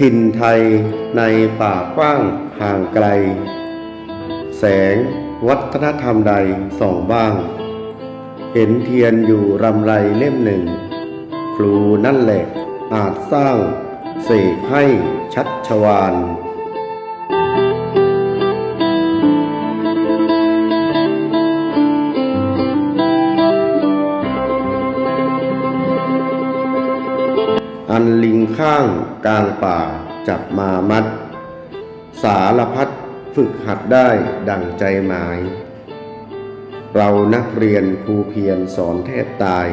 ถิ่นไทยในป่ากว้างห่างไกล แสงวัฒนธรรมใดส่องบ้าง เห็นเทียนอยู่รำไรเล่มหนึ่ง ครูนั่นแหละอาจสร้างเสกให้ชัดชวาน อันลิงข้างกลางป่าจับมามัด สารพัดฝึกหัดได้ดังใจหมาย เรานักเรียนครูเพียรสอนแทบตาย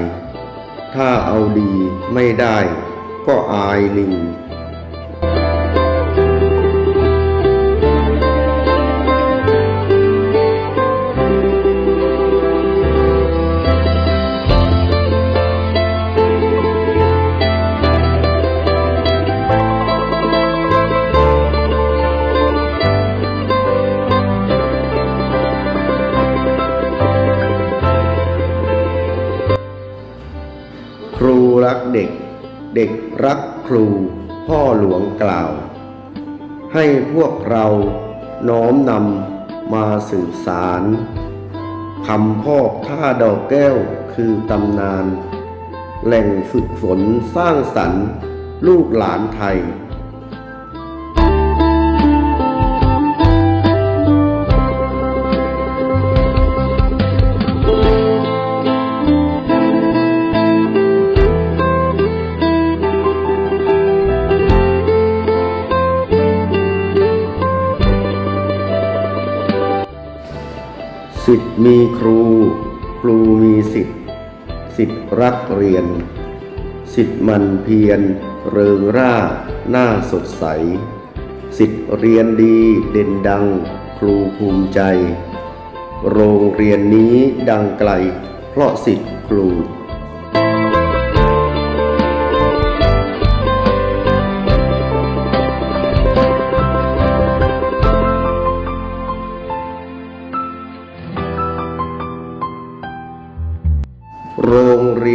ถ้าเอาดีไม่ได้ก็อายลิง เด็ก เด็กรักครู พ่อหลวงกล่าว ให้พวกเราน้อมนำมาสืบสารคำพอกท่าดอกแก้วคือตำนาน แหล่งฝึกฝนสร้างสรรค์ ลูกหลานไทย สิทธิ์มีครู ครูมีสิทธิ์สิทธิ์รักเรียน สิทธิ์มันเพียรเริงร่าหน้าสดใส สิทธิ์เรียนดีเด่นดัง ครูภูมิใจ โรงเรียนนี้ดังไกล เพราะสิทธิ์ครู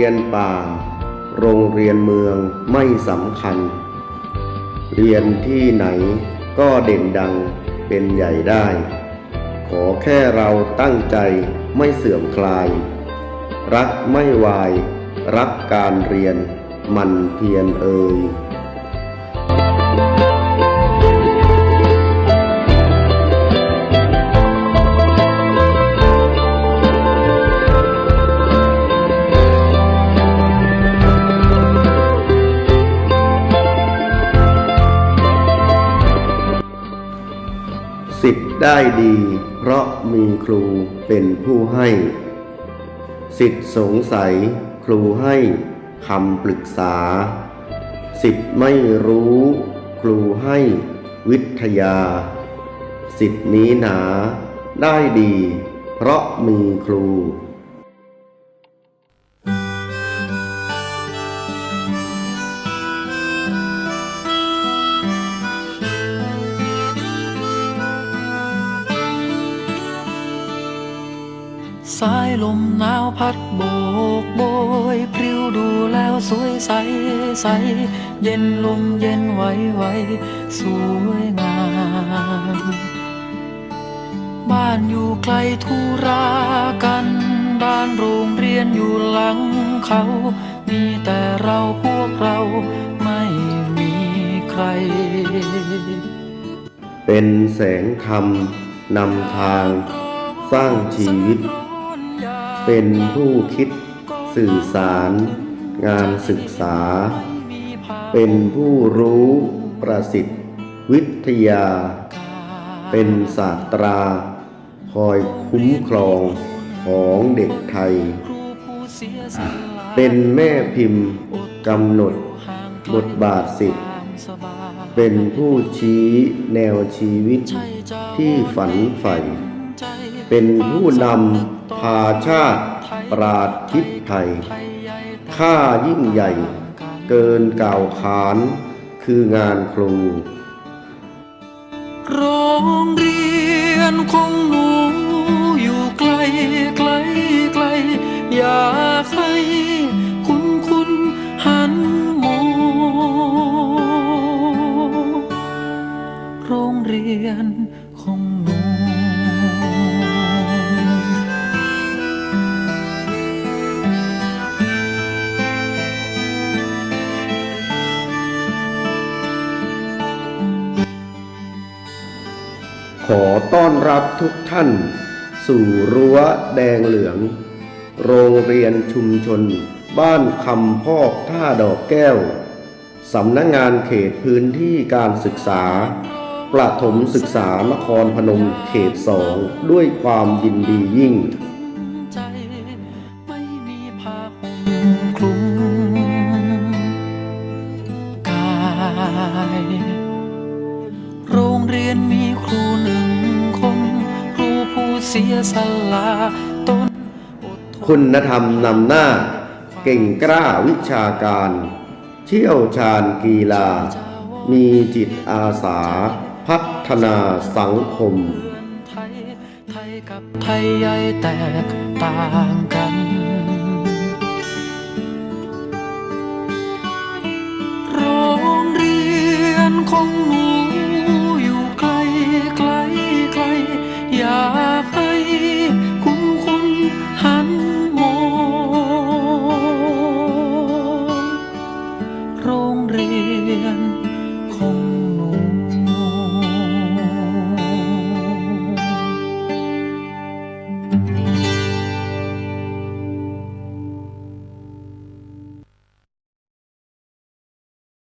รงเรียนป่า โรงเรียนเมืองไม่สำคัญ เรียนที่ไหนก็เด่นดังเป็นใหญ่ได้ ขอแค่เราตั้งใจไม่เสื่อมคลาย รักไม่วาย รักการเรียนมันเพียรเอ่ย ได้ดี เพราะมีครูเป็นผู้ให้ สิทธิ์สงสัย ครูให้คำปรึกษา สิทธิ์ไม่รู้ ครูให้วิทยา สิทธิ์นี้หนา ได้ดี เพราะมีครู สายลมหนาวพัดโบกโบยพริ้วดูแล้วสวยใสใส เย็นลมเย็นไหวไหวสวยงาม บ้านอยู่ไกลทุรากันด้านโรงเรียนอยู่หลังเขา มีแต่เราพวกเราไม่มีใคร เป็นแสงธรรมนำทางสร้างชีวิต เป็นผู้คิดสื่อสาร งานศึกษา เป็นผู้รู้ประสิทธิ์ วิทยา เป็นศาสตรา คอยคุ้มครองของเด็กไทย เป็นแม่พิมพ์กำหนดบทบาทสิทธิ์เป็นผู้ชี้แนวชีวิตที่ฝันใฝ่ เป็นผู้นำ พาชาติ ปราดทิศไทยค่ายิ่งใหญ่ เกินกล่าวขาน คืองานครู โรงเรียนของหนูอยู่ไกลไกลไกลอยา อต้อนรับทุกท่าน สู่รั้วแดงเหลือง โรงเรียนชุมชน บ้านคำพอกท่าดอกแก้ว สำนักงงานเขตพื้นที่การศึกษา ประถมศึกษานครพนมเขตสองด้วยความยินดียิ่ง สียสละตนอดทนคุณธรรมนำหน้า เก่งกล้าวิชาการ เชี่ยวชาญกีฬา มีจิตอาสา พัฒนาสังคม ไทยไทยกับไทยใหญ่แตกต่างกันโรงเรียนของหนู